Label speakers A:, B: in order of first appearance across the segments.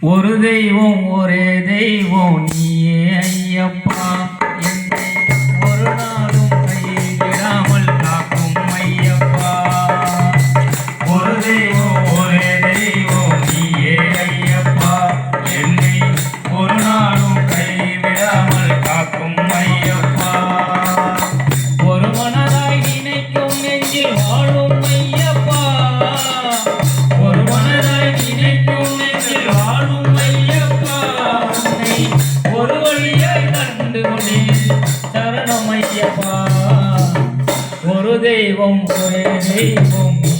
A: ஒரு தெய்வம்
B: ஒரே தெய்வம். நீயே ஐயப்பா. ஒரு தெய்வம் ஒரு தெய்வம் நீ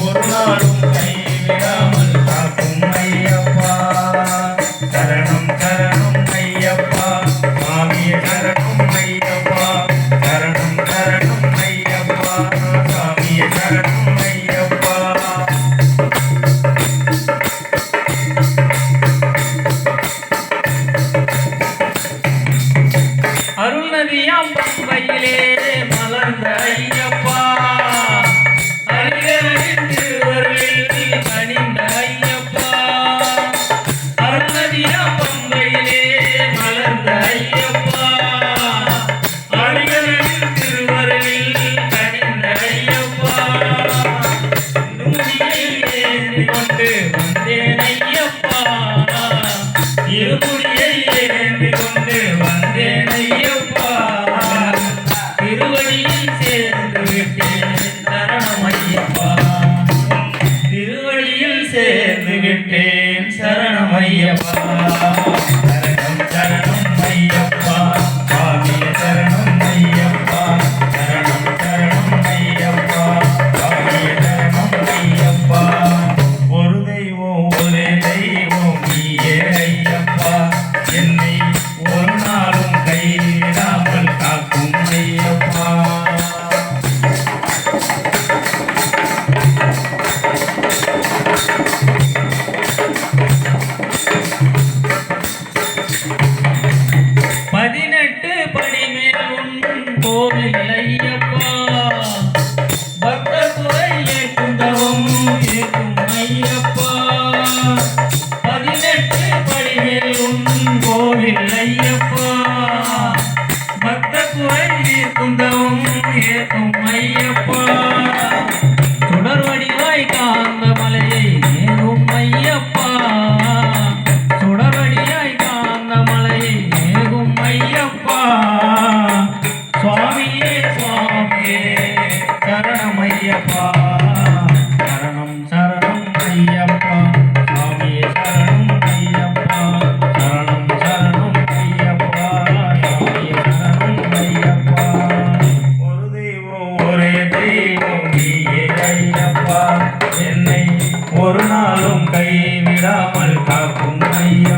B: ஒரு நாளும் இருமுடியை ஏந்தி கொண்டு வந்தேன் ஐயப்பா திருவடியில் சேர்ந்து விட்டேன் சரணம் ஐயப்பா. திருவடியில் ஒரு நாளும் கைவிடாமல் காக்கும் ஐயா.